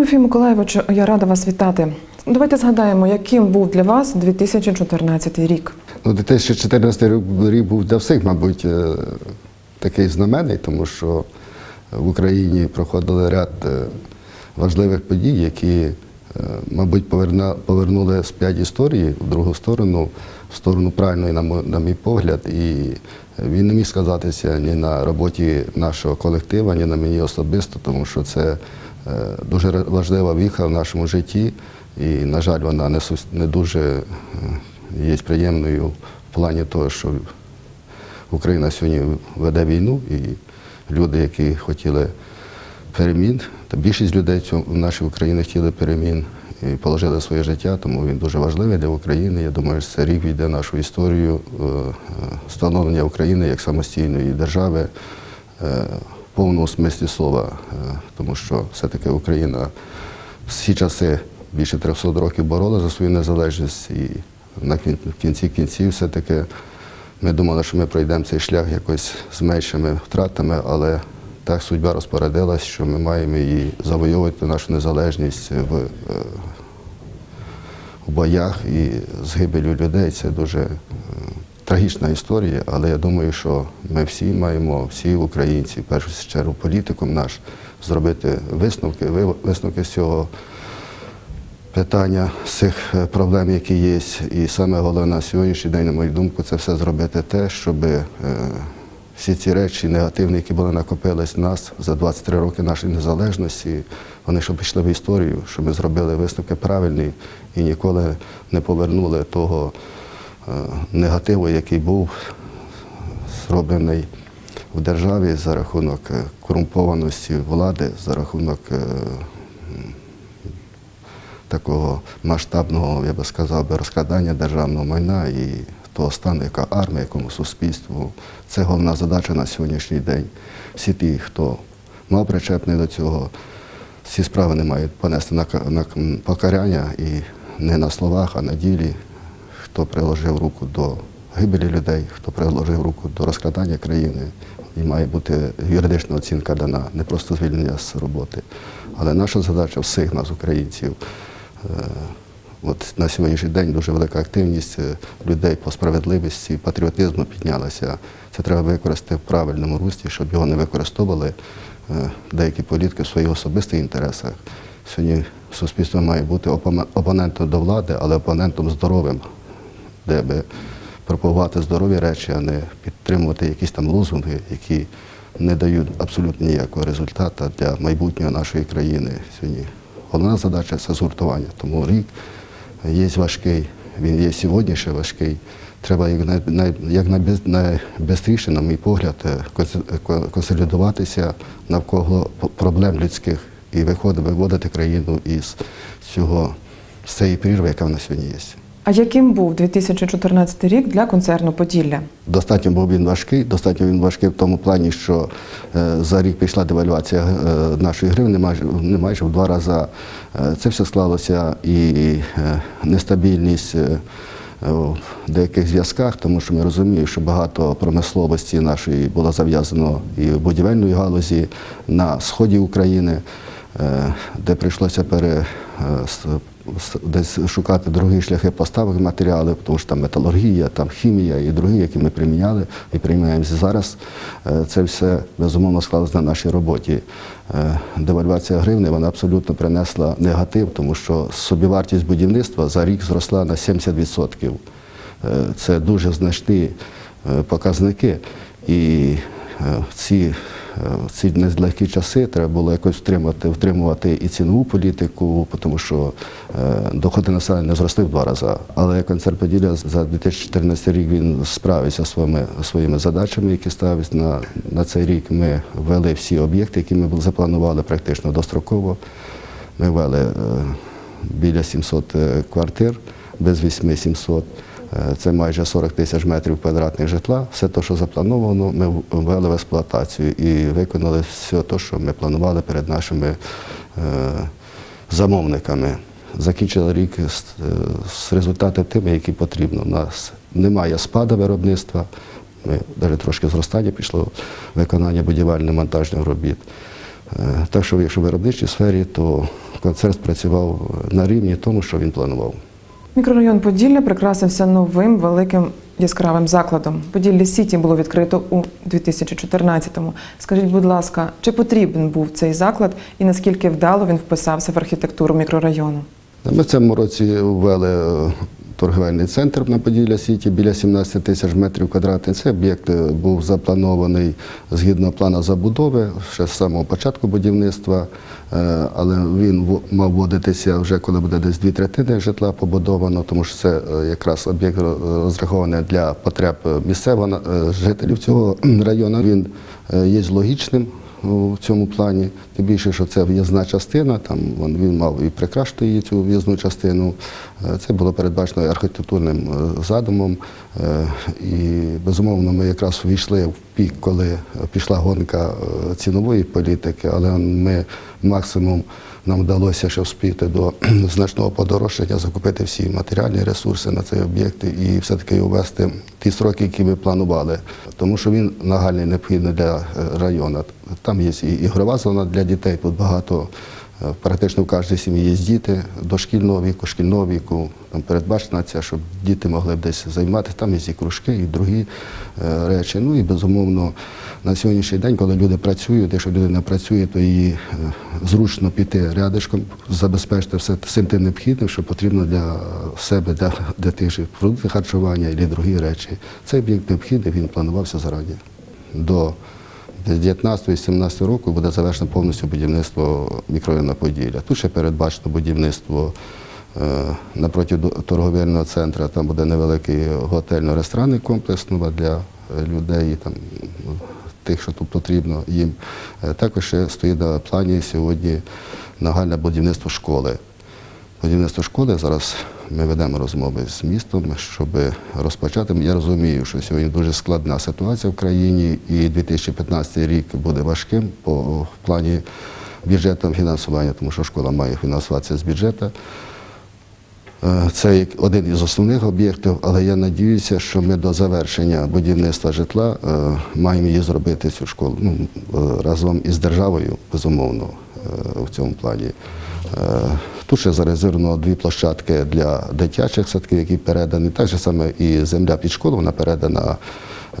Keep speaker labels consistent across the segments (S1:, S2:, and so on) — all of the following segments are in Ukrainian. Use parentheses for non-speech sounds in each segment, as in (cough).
S1: Тимофій Миколаєвич, я рада вас вітати. Давайте згадаємо, яким був для вас 2014 рік.
S2: Ну, 2014 рік був для всіх, мабуть, е, такий знаменний, тому що в Україні проходили ряд е, важливих подій, які, е, мабуть, повернули сп'ять історії в другу сторону, в сторону правильної, на мій погляд. І він не міг сказатися ні на роботі нашого колектива, ні на мені особисто, тому що це дуже важлива віха в нашому житті. І, на жаль, вона не, не дуже е, є приємною в плані того, що Україна сьогодні веде війну, і люди, які хотіли перемін, та більшість людей в нашій Україні хотіли перемін і положили своє життя, тому він дуже важливий для України. Я думаю, що це рік війде нашу історію е, е, України як самостійної держави е, повному смислі слова, е, тому що все-таки Україна всі часи більше 300 років боролася за свою незалежність і на кінці кінців все-таки ми думали, що ми пройдемо цей шлях якось з меншими втратами, але так судьба розпорядилась, що ми маємо її завойовувати нашу незалежність в, е, в боях і з людей. Це дуже е, трагічна історія, але я думаю, що ми всі маємо, всі українці, в першу чергу політикум наш, зробити висновки, ви- висновки з цього питання з цих е, проблем, які є. І саме головне на сьогоднішній день, на мою думку, це все зробити те, щоб е, всі ці речі негативні, які були накопились в нас за 23 роки нашої незалежності, вони щоб пішли в історію, щоб ми зробили висновки правильні і ніколи не повернули того негативу, який був зроблений в державі за рахунок е, корумпованості влади, за рахунок е, такого масштабного, я би сказав, розкрадання державного майна і того стану, яка армія, якому суспільству. Це головна задача на сьогоднішній день. Всі ті, хто мав причепний до цього, всі справи не мають понести на, ка- на покарання і не на словах, а на ділі. Хто приложив руку до гибелі людей, хто приложив руку до розкрадання країни, і має бути юридична оцінка дана, не просто звільнення з роботи. Але наша задача всіх нас, українців, е, от на сьогоднішній день дуже велика активність е, людей по справедливості, патріотизму піднялася. Це треба використати в правильному руслі, щоб його не використовували е, деякі політики в своїх особистих інтересах. Сьогодні суспільство має бути опонентом до влади, але опонентом здоровим, де би пропагувати здорові речі, а не підтримувати якісь там лозунги, які не дають абсолютно ніякого результату для майбутнього нашої країни. Сьогодні головна задача це згуртування. Тому рік є важкий, він є сьогодні ще важкий. Треба як найбистріше, на мій погляд, е, конс- ко- консолідуватися навколо проблем людських і виходити, виводити країну із цього з цієї прірви, яка в нас сьогодні є.
S1: А яким був 2014 рік для концерну Поділля?
S2: Достатньо був він важкий, достатньо він важкий в тому плані, що е, за рік пішла девальвація е, нашої гривни не майже в два рази. Е, Це все склалося і нестабільність. в деяких зв'язках, тому що ми розуміємо, що багато промисловості нашої було зав'язано і в будівельної галузі на сході України, де прийшлося пере, десь шукати другі шляхи поставок матеріалів, тому що там металургія, там хімія і другі, які ми приміняли і приймаємо зараз. Е, Це все безумовно склалося на нашій роботі. Е, Девальвація гривни вона абсолютно принесла негатив, тому що собівартість будівництва за рік зросла на 70%. Е, Це дуже значні показники. І ці, в ці нелегкі часи треба було якось втримати, втримувати і цінову політику, тому що е, доходи населення зросли в два рази. Але концерт Поділля за 2014 рік він справився своїми, своїми задачами, які ставились на, на цей рік. Ми ввели всі об'єкти, які ми запланували практично достроково. Ми ввели е, біля 700 е, квартир, без 8 700. Е, Це майже 40 тисяч метрів квадратних житла. Все те, що заплановано, ми ввели в експлуатацію і виконали все те, що ми планували перед нашими е, замовниками. Закінчили рік з, результатами тими, які потрібно. У нас немає спаду виробництва. Ми навіть трошки зростання пішло виконання будівельно-монтажних робіт. Е, Так що, якщо в виробничій сфері, то концерт спрацював на рівні тому, що він планував.
S1: Мікрорайон Поділля прикрасився новим великим яскравим закладом. Поділля Сіті було відкрито у 2014-му. Скажіть, будь ласка, чи потрібен був цей заклад і наскільки вдало він вписався в архітектуру мікрорайону?
S2: Ми в цьому році ввели торговельний центр на Поділля Сіті біля 17 тисяч метрів квадратних. Цей об'єкт е, був запланований згідно плану забудови ще з самого початку будівництва, е, але він мав вводитися вже коли буде десь дві третини житла побудовано, тому що це е, якраз об'єкт розрахований для потреб місцевого жителів цього (clears throat) району. Він є логічним у цьому плані. Тим більше, що це в'їзна частина, там він, мав і прикрашити її цю в'їзну частину. Е, Це було передбачено архітектурним е, задумом. Е, І безумовно ми якраз увійшли в пік, коли пішла гонка цінової політики, але ми максимум нам вдалося ще вспіти до (clears throat) значного подорожчання, закупити всі матеріальні ресурси на цей об'єкт і все-таки увести ті сроки, які ми планували. Тому що він нагальний необхідний для е, району. Там є і ігрова зона для дітей, тут багато. Е, Практично в кожній сім'ї є діти дошкільного віку, шкільного віку. Там передбачена ця, щоб діти могли десь займатися. Там є і кружки, і другі е, речі. Ну і безумовно на сьогоднішній день, коли люди працюють, якщо людина працює, то їй е, зручно піти рядишком, забезпечити все всім тим необхідним, що потрібно для себе, для, для тих же продуктів харчування і другі речі. Цей об'єкт необхідний, він планувався зарані. До десь 19-17 року буде завершено повністю будівництво мікрорайону Поділля. Тут ще передбачено будівництво е, напроти торговельного центру, там буде невеликий готельно-ресторанний комплекс для е, людей, ну, тих, що тут потрібно їм. Е, Також ще стоїть на плані сьогодні нагальне будівництво школи. Будівництво школи зараз ми ведемо розмови з містом, щоб розпочати. Я розумію, що сьогодні дуже складна ситуація в країні, і 2015 рік буде важким по плані бюджетного фінансування, тому що школа має фінансуватися з бюджету. Е, Це один із основних об'єктів, але я надіюся, що ми до завершення будівництва житла е, маємо її зробити цю школу ну, е, разом із державою, безумовно, в цьому плані. Тут ще зарезервовано дві площадки для дитячих садків, які передані. Так же саме і земля під школу, вона передана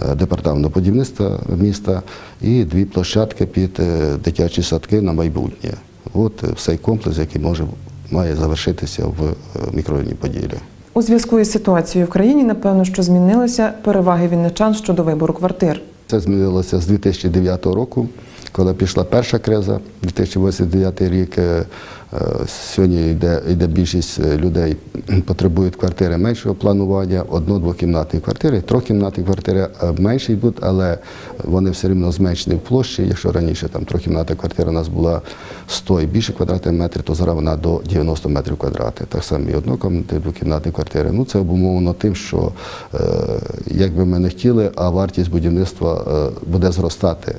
S2: е, департаменту будівництва міста, і дві площадки під е, дитячі садки на майбутнє. От е, цей комплекс, який може має завершитися в мікрорайоні Поділля.
S1: У зв'язку із ситуацією в країні, напевно, що змінилися переваги вінничан щодо вибору квартир.
S2: Це змінилося з 2009 року, коли пішла перша криза, 2089 рік. Сьогодні йде, йде більшість е, людей (clears throat) потребують квартири меншого планування, одно-двокімнатні квартири, трьохкімнатні квартири е, менші йдуть, але вони все рівно зменшені в площі. Якщо раніше там трьохкімнатна квартира у нас була 100 і більше квадратних метрів, то зараз вона до 90 метрів квадратних. Так само і однокімнатні, двокімнатні квартири. Ну це обумовлено тим, що е, як би ми не хотіли, а вартість будівництва буде зростати.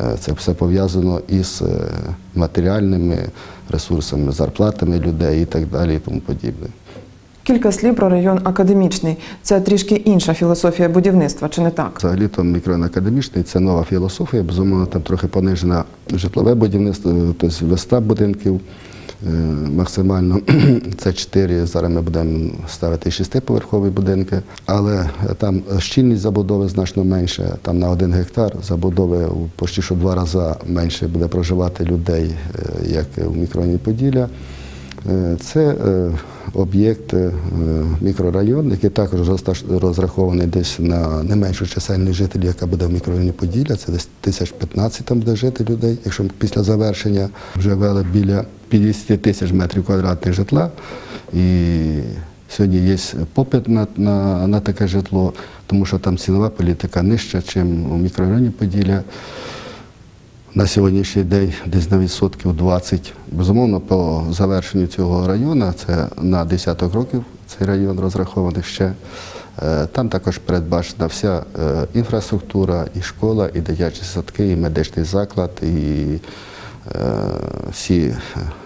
S2: Е, Це все пов'язано із е, матеріальними ресурсами, зарплатами людей і так далі, і тому подібне.
S1: Кілька слів про район академічний. Це трішки інша філософія будівництва, чи не так?
S2: Взагалі то мікрорайон академічний це нова філософія. Безумовно, там трохи понижена житлове будівництво, тобто веста будинків. Е, Максимально (clears throat) це 4, зараз ми будемо ставити шестиповерхові будинки, але там щільність забудови значно менше. Там на один гектар забудови у почти що два рази менше буде проживати людей, е, як в мікрорайоні Поділля. Е, Це об'єкт, е, мікрорайон, який також розрахований десь на не меншу чисельність жителів, яка буде в мікрорайоні Поділля. Це десь 1015 там буде жити людей. Якщо після завершення вже вели біля 50 тисяч метрів квадратних житла. І сьогодні є попит на, на, на таке житло, тому що там цінова політика нижча, ніж у мікрорайоні Поділля на сьогоднішній день десь на відсотків 20. Безумовно, по завершенню цього району, це на десяток років цей район розрахований ще. е, Там також передбачена вся е, інфраструктура, і школа, і дитячі садки, і медичний заклад, і е, всі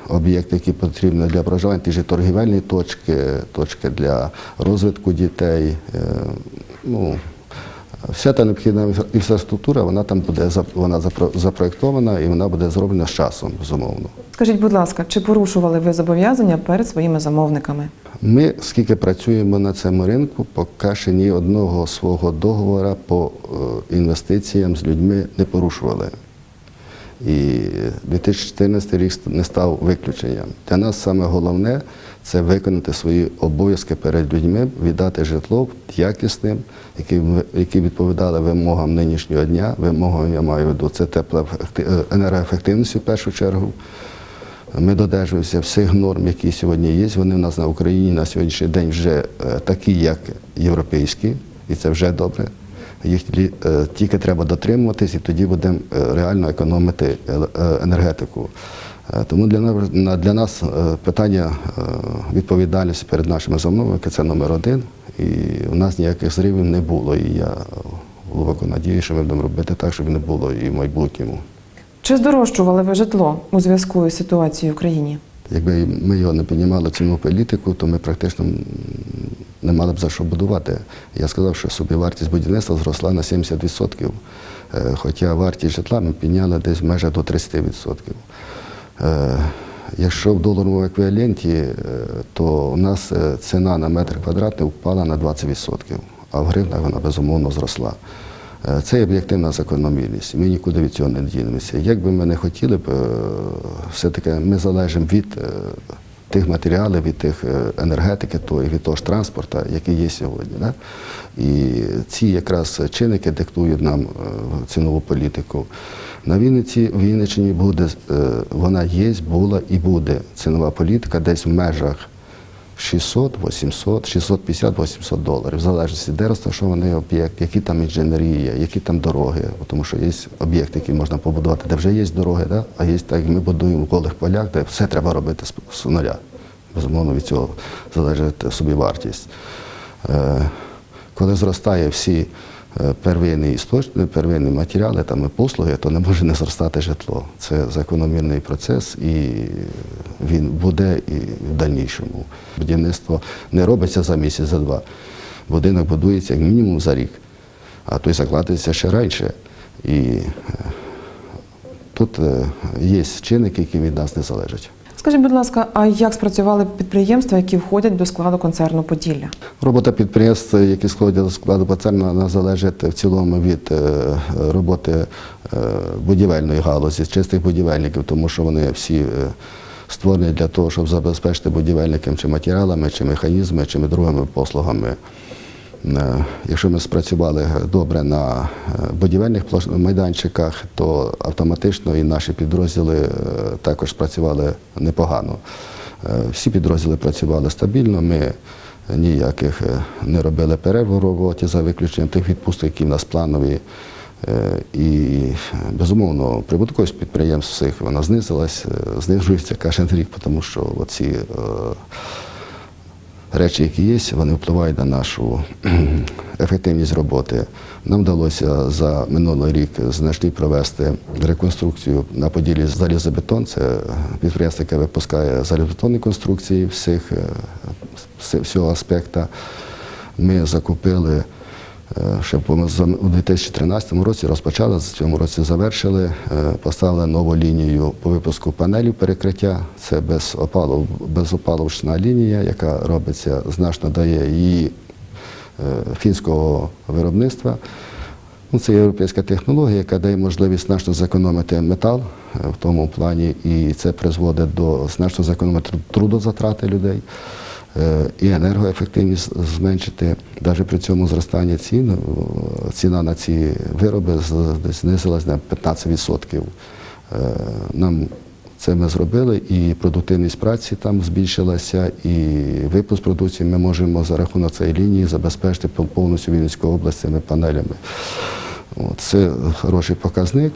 S2: об'єкти, які потрібні для проживання, ті ж торгівельні точки, точки для розвитку дітей. Ну, Вся та необхідна інфраструктура, вона там буде вона запро- запроєктована і вона буде зроблена з часом, безумовно.
S1: Скажіть, будь ласка, чи порушували ви зобов'язання перед своїми замовниками?
S2: Ми, скільки працюємо на цьому ринку, поки ще ні одного свого договору по е, інвестиціям з людьми не порушували. І 2014 рік не став виключенням. Для нас саме головне це виконати свої обов'язки перед людьми, віддати житло якісним, які, відповідали вимогам нинішнього дня. Вимогам я маю в виду це теплоефекти- е, енергоефективності в першу чергу. Ми додержуємося всіх норм, які сьогодні є. Вони в нас на Україні на сьогоднішній день вже е, такі, як європейські, і це вже добре. Їх е, тільки треба дотримуватись, і тоді будемо реально економити енергетику. Е, Тому для нас, для нас е, питання е, відповідальності перед нашими замовниками це номер один. І у нас ніяких зривів не було. І я глибоко надію, що ми будемо робити так, щоб не було і в майбутньому.
S1: Чи здорожчували ви житло у зв'язку із ситуацією в країні?
S2: Якби ми його не піднімали ціну політику, то ми практично не мали б за що будувати. Я сказав, що собівартість будівництва зросла на 70%, е, хоча вартість житла ми підняли десь в межах до 30%. Е, Якщо в доларовому еквіваленті, е, то у нас е, ціна на метр квадратний впала на 20%, а в гривнах вона безумовно зросла. Це об'єктивна закономірність. Ми нікуди від цього не дінемося. Як би ми не хотіли все-таки ми залежимо від тих матеріалів, від тих е, енергетики, то і від того ж транспорту, який є сьогодні. Да? І ці якраз чинники диктують нам е, цінову політику. На Вінниці, в Вінниччині буде, е, вона є, була і буде цінова політика десь в межах 600, 800, 650, 800 доларів, в залежності, де розташований об'єкт, які там інженерія, які там дороги. Тому що є об'єкти, які можна побудувати, де вже є дороги, да? а є так, як ми будуємо в голих полях, де все треба робити з, нуля. Безумовно, від цього залежить собівартість. Е, коли зростає всі первинні істочники, первинні матеріали там, і послуги, то не може не зростати житло. Це закономірний процес, і він буде і в дальнішому. Будівництво не робиться за місяць, за два. Будинок будується як мінімум за рік, а той закладається ще раніше. І е, тут е, є чинники, які від нас не залежать.
S1: Скажіть, будь ласка, а як спрацювали підприємства, які входять до складу концерну Поділля?
S2: Робота підприємств, які складуть до складу концерну, залежить в цілому від е, роботи е, будівельної галузі, чистих будівельників, тому що вони всі е, створені для того, щоб забезпечити будівельникам чи матеріалами, чи механізмами, чи другими послугами. Е, Якщо ми спрацювали добре на е, будівельних майданчиках, то автоматично і наші підрозділи е, також працювали непогано. Всі підрозділи працювали стабільно. Ми ніяких не робили перерв у роботі за виключенням тих відпусток, які в нас планові. І безумовно прибутковість підприємств всіх вона знизилась, знижується кожен рік, тому що оці речі, які є, вони впливають на нашу ефективність роботи. Нам вдалося за минулий рік значно провести реконструкцію на поділі залізобетон. Це підприємство, яке випускає залізобетонні конструкції всіх, е, всього аспекту. Ми закупили ще у 2013 році розпочали, в цьому році завершили, е, поставили нову лінію по випуску панелів перекриття. Це безопалов, безопаловочна лінія, яка робиться, значно дає її е, фінського виробництва. Ну, це європейська технологія, яка дає можливість значно зекономити метал е, в тому плані, і це призводить до значно зекономити трудозатрати людей і енергоефективність зменшити. Навіть при цьому зростанні цін, ціна на ці вироби знизилась на 15%. Е, Нам це ми зробили, і продуктивність праці там збільшилася, і випуск продукції ми можемо за рахунок цієї лінії забезпечити повністю Вінницьку область цими панелями. Це хороший показник.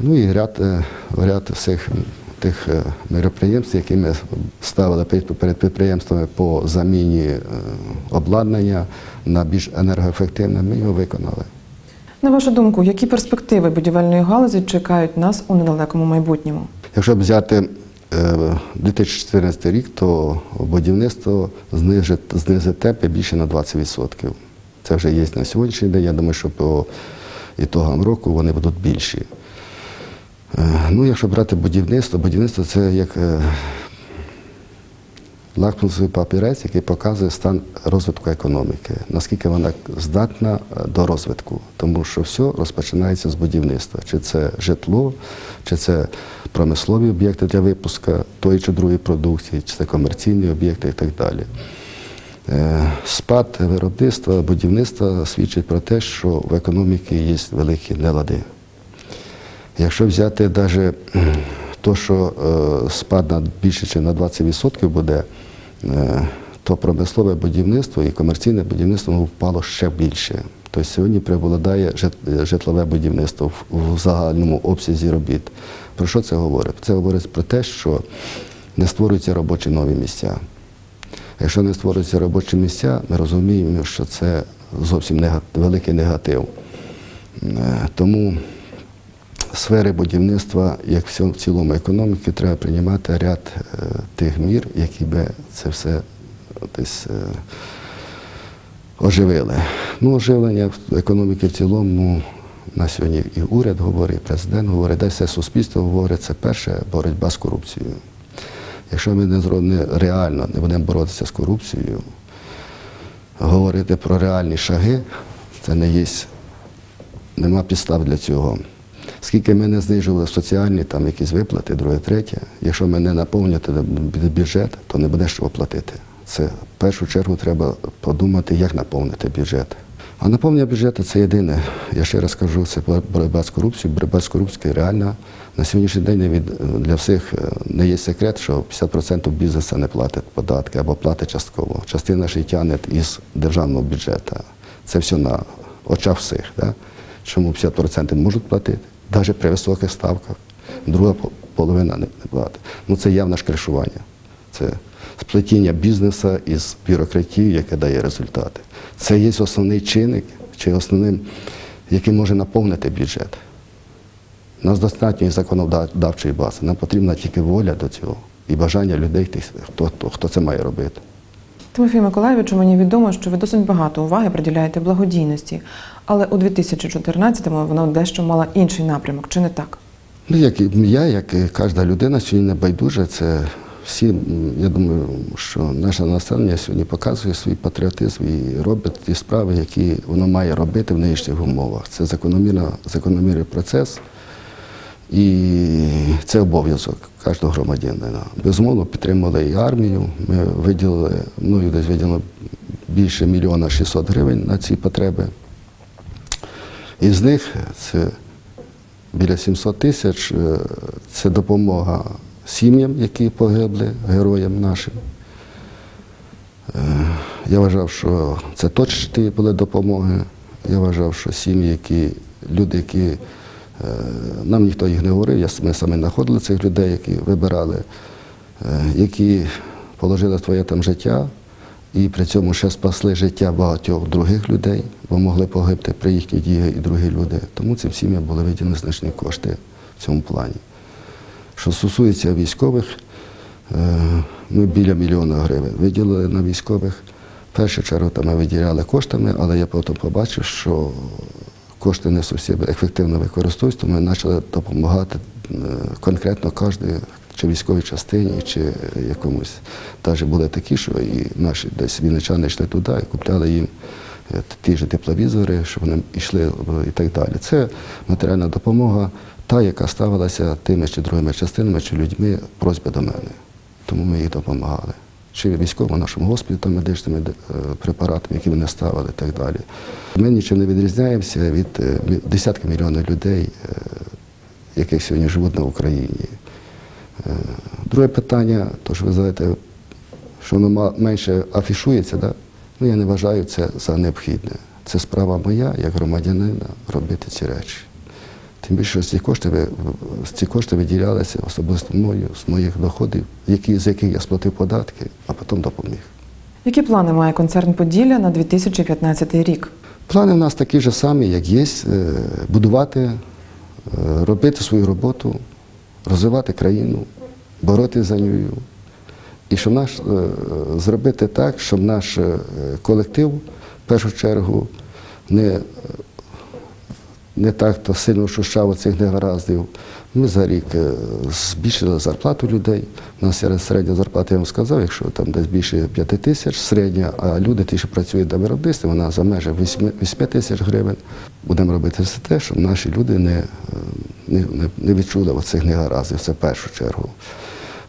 S2: Ну і ряд, е, ряд всіх тих е, мероприємств, які ми ставили перед підприємствами по заміні е, обладнання на більш енергоефективне, ми його виконали.
S1: На вашу думку, які перспективи будівельної галузі чекають нас у недалекому майбутньому?
S2: Якщо взяти е, 2014 рік, то будівництво знизить темпи більше на 20%. Це вже є на сьогоднішній день. Я думаю, що по ітогам року вони будуть більші. Е, Ну, якщо брати будівництво, будівництво це як е, лакмусовий папірець, який показує стан розвитку економіки, наскільки вона здатна е, до розвитку. Тому що все розпочинається з будівництва. Чи це житло, чи це промислові об'єкти для випуску тої чи другої продукції, чи це комерційні об'єкти і так далі. Спад виробництва, будівництва свідчить про те, що в економіці є великі нелади. Якщо взяти навіть те, що е, спад більше ніж на 20% буде, е, то промислове будівництво і комерційне будівництво ну, впало ще більше. Тобто сьогодні преобладає житлове будівництво в- в загальному обсязі робіт. Про що це говорить? Це говорить про те, що не створюються робочі нові місця. Якщо не створюються робочі місця, ми розуміємо, що це зовсім великий негатив. Е, Тому сфери будівництва, як в цілому економіки, треба приймати ряд е, тих мір, які би це все десь е, оживили. Ну, оживлення економіки в цілому, на сьогодні і уряд говорить, і президент говорить, де все суспільство говорить, це перше боротьба з корупцією. Якщо ми не реально не будемо боротися з корупцією, говорити про реальні шаги, це не є, нема підстав для цього. Скільки ми не знижували соціальні там якісь виплати, друге, третє, якщо ми не наповнювати бюджет, то не буде що платити. Це в першу чергу треба подумати, як наповнити бюджет. А наповнення бюджету це єдине. Я ще раз кажу, це боротьба з корупцією. Боротьба з корупцією реальна. На сьогоднішній день для всіх е, не є секрет, що 50% бізнесу не платить податки або платить частково. Частина ще тягне із державного бюджету. Це все на очах всіх. Да? Чому 50% можуть платити, навіть при високих ставках, друга половина не, платить. Ну це явне ж кришування. Це сплетіння бізнесу із бюрократією, яке дає результати. Це є основний чинник, чи основним, який може наповнити бюджет. У нас достатньо законодавчої бази. Нам потрібна тільки воля до цього і бажання людей, хто, хто, хто це має робити.
S1: Тимофію Миколаєвичу, мені відомо, що ви досить багато уваги приділяєте благодійності, але у 2014-му вона дещо мала інший напрямок, чи не так?
S2: Ну, як я, як і кожна людина, сьогодні не байдуже. Це всі, я думаю, що наше населення сьогодні показує свій патріотизм і робить ті справи, які воно має робити в нинішніх умовах. Це закономірний процес. І це обов'язок кожного громадянина. Безумовно, підтримали і армію. Ми виділили, ну, десь виділили більше мільйона 600 гривень на ці потреби. Із них це біля 700 тисяч е, це допомога сім'ям, які погибли, героям нашим. Е, Я вважав, що це точні були допомоги. Я вважав, що сім'ї, які люди, які е, нам ніхто їх не говорив, ми самі знаходили цих людей, які вибирали, е, які положили своє там життя і при цьому ще спасли життя багатьох других людей, бо могли погибти при їхній дії і другі люди. Тому цим сім'ям були виділені значні кошти в цьому плані. Що стосується військових, е, ми біля мільйона гривень виділили на військових. В першу чергу ми виділяли коштами, але я потім побачив, що кошти не зовсім ефективно використовуються, то ми почали допомагати е, конкретно кожній чи військовій частині, чи якомусь. Навіть були такі, що і наші десь вінничани йшли туди і купляли їм е, ті ж тепловізори, щоб вони йшли е, і так далі. Це матеріальна допомога, та, яка ставилася тими чи другими частинами, чи людьми просьби до мене. Тому ми їх допомагали. Чи військово нашому госпіталі медичними е, препаратами, які вони ставили і так далі. Ми нічим не відрізняємося від десятки мільйонів людей, яких сьогодні живуть на Україні. Е, Друге питання, то що ви знаєте, що воно менше афішується, да? ну я не вважаю це за необхідне. Це справа моя, як громадянина, робити ці речі. Тим більше, що ці кошти, ці кошти виділялися особисто мною з моїх доходів, які, з яких я сплатив податки, а потім допоміг.
S1: Які плани має концерн Поділля на 2015 рік?
S2: Плани в нас такі ж самі, як є, е, будувати, е, робити свою роботу, розвивати країну, боротися за нею І щоб наш, е, зробити так, щоб наш е, колектив в першу чергу не, не так то сильно ощущав цих негараздів. Ми за рік е, збільшили зарплату людей. У нас середня зарплата, я вам сказав, якщо там десь більше 5 тисяч середня, а люди, ті, що працюють на виробництві, вона за межі 8 8 тисяч гривень. Будемо робити все те, щоб наші люди не, е, не, не- відчули оцих негараздів, це в першу чергу.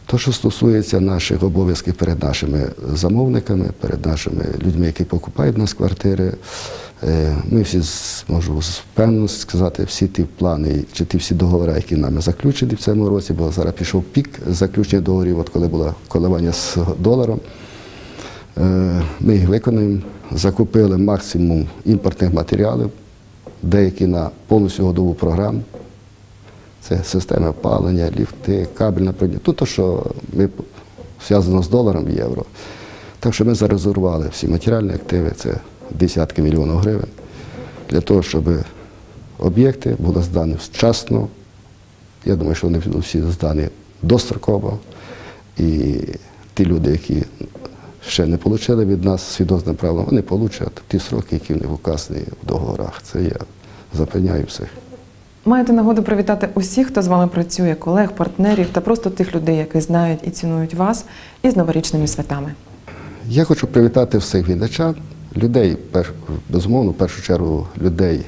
S2: То, що стосується наших обов'язків перед нашими замовниками, перед нашими людьми, які покупають в нас квартири, ми всі з- впевненістю сказати, всі ті плани чи ті всі договори, які нами заключені в цьому році, бо зараз пішов пік заключення договорів, от коли було коливання з доларом. Е, Ми їх виконуємо, закупили максимум імпортних матеріалів, деякі на повністю годову програму. Це системи опалення, ліфти, кабельна провідня. Тут то, що ми зв'язано з доларом євро. Так що ми зарезервували всі матеріальні активи, це десятки мільйонів гривень, для того, щоб об'єкти були здані вчасно. Я думаю, що вони всі здані достроково. І ті люди, які ще не отримали від нас свідоцтве правило, вони отримають ті сроки, які в них вказані в договорах. Це я запевняю всіх.
S1: Маєте нагоду привітати усіх, хто з вами працює, колег, партнерів та просто тих людей, які знають і цінують вас, із новорічними святами.
S2: Я хочу привітати всіх глядачан, людей, безумовно, в першу чергу людей,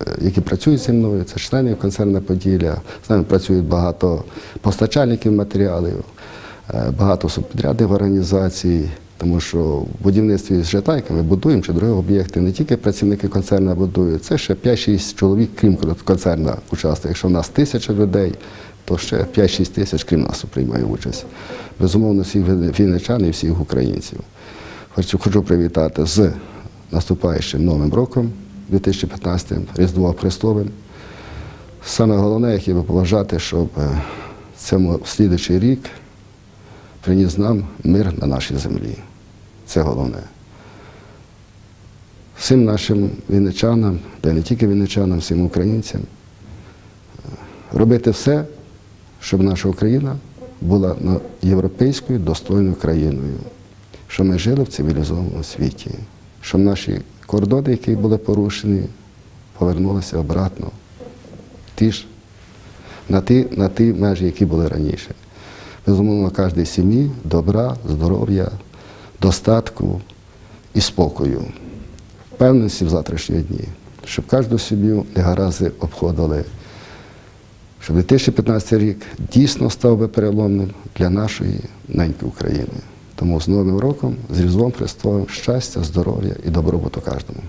S2: е, які працюють зі мною, це члени концерну Поділля. З нами працюють багато постачальників матеріалів, е, багато субпідрядних організацій, тому що в будівництві з житайками будуємо чи другі об'єкти. Не тільки працівники концерну будують, це ще 5-6 чоловік, крім концерна участвує. Якщо в нас тисяча людей, то ще 5-6 тисяч, крім нас, приймає участь. Безумовно, всіх вінничан і всіх українців. Хочу, хочу привітати з наступаючим Новим роком 2015 Різдвом Христовим. Саме головне, я хотів би побажати, щоб е, цьому слідуючий рік приніс нам мир на нашій землі. Це головне. Всім нашим вінничанам, та не тільки вінничанам, всім українцям, е, робити все, щоб наша Україна була європейською достойною країною, щоб ми жили в цивілізованому світі, щоб наші кордони, які були порушені, повернулися обратно. Ті ж, на ті, на ті межі, які були раніше. Безумовно, кожній сім'ї добра, здоров'я, достатку і спокою, впевненості в завтрашні дні, щоб кожну сім'ю негаразди обходили щоб 2015 рік дійсно став би переломним для нашої неньки України. Тому з Новим роком, з Різдвом Христовим, щастя, здоров'я і добробуту кожному.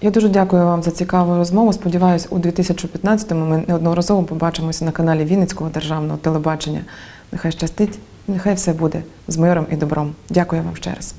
S1: Я дуже дякую вам за цікаву розмову. Сподіваюсь, у 2015-му ми неодноразово побачимося на каналі Вінницького державного телебачення. Нехай щастить, нехай все буде з миром і добром. Дякую вам ще раз.